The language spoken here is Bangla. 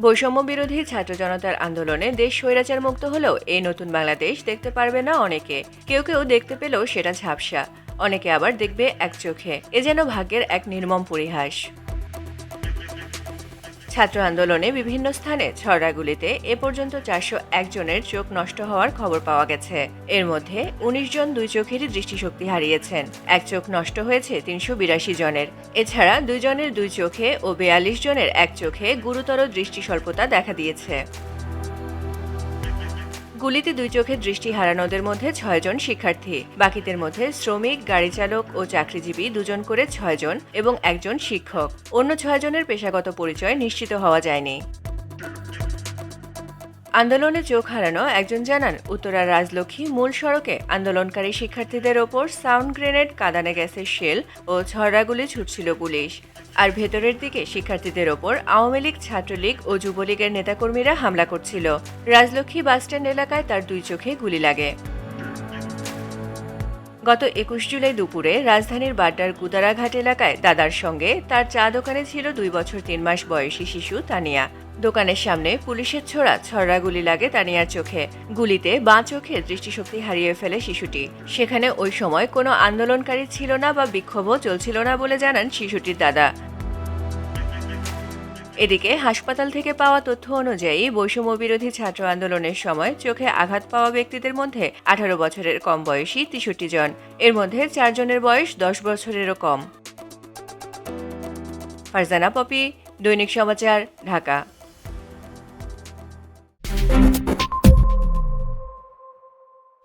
বৈষম্য বিরোধী ছাত্র জনতার আন্দোলনে দেশ স্বৈরাচার মুক্ত হলেও এই নতুন বাংলাদেশ দেখতে পারবে না অনেকে। কেউ কেউ দেখতে পেলেও সেটা ঝাপসা। অনেকে আবার দেখবে এক চোখে। এ যেন ভাগ্যের এক নির্মম পরিহাস। ছাত্র আন্দোলনে বিভিন্ন স্থানে ছড়াগুলিতে এ পর্যন্ত চারশো একজনের চোখ নষ্ট হওয়ার খবর পাওয়া গেছে। এর মধ্যে উনিশ জন দুই চোখেরই দৃষ্টিশক্তি হারিয়েছেন। এক চোখ নষ্ট হয়েছে তিনশো বিরাশি জনের। এছাড়া দুই জনের দুই চোখে ও বেয়াল্লিশ জনের এক চোখে গুরুতর দৃষ্টিস্বল্পতা দেখা দিয়েছে। গুলিতে দুই চোখে দৃষ্টি হারানোদের মধ্যে ছয়জন শিক্ষার্থী। বাকিদের মধ্যে শ্রমিক, গাড়ি চালক ও চাকরিজীবী দুজন করে ছয়জন এবং একজন শিক্ষক। অন্য ছয়জনের পেশাগত পরিচয় নিশ্চিত হওয়া যায়নি। আন্দোলনে চোখ হারানো একজন জানান, উত্তরার রাজলক্ষ্মী মূল সড়কে আন্দোলনকারী শিক্ষার্থীদের ওপর সাউন্ড গ্রেনেড, কাদানে গ্যাসের শেল ও ঝড়াগুলি ছুটছিল পুলিশ। আর ভেতরের দিকে শিক্ষার্থীদের ওপর আওয়ামী লীগ, ছাত্রলীগ ও যুবলীগের নেতাকর্মীরা হামলা করছিল। রাজলক্ষ্মী বাসস্ট্যান্ড এলাকায় তার দুই চোখে গুলি লাগে। গত একুশ জুলাই দুপুরে রাজধানীর বাড্ডার কুদারাঘাট এলাকায় দাদার সঙ্গে তার চা দোকানে ছিল দুই বছর তিন মাস বয়সী শিশু তানিয়া। দোকানের সামনে পুলিশের ছোড়া ছড়া গুলি লাগে তানিয়ার চোখে। গুলিতে বাঁ চোখে দৃষ্টিশক্তি হারিয়ে ফেলে শিশুটি। সেখানে ওই সময় কোনো আন্দোলনকারী ছিল না বা বিক্ষোভও চলছিল না বলে জানান শিশুটির দাদা। এদিকে হাসপাতাল থেকে পাওয়া তথ্য অনুযায়ী বৈষম্য বিরোধী ছাত্র আন্দোলনের সময় চোখে আঘাত পাওয়া ব্যক্তিদের মধ্যে আঠারো বছরের কম বয়সী তেষট্টি জন। এর মধ্যে চারজনের বয়স দশ বছরেরও কম। ফারজানা পপি, দৈনিক সমাচার, ঢাকা।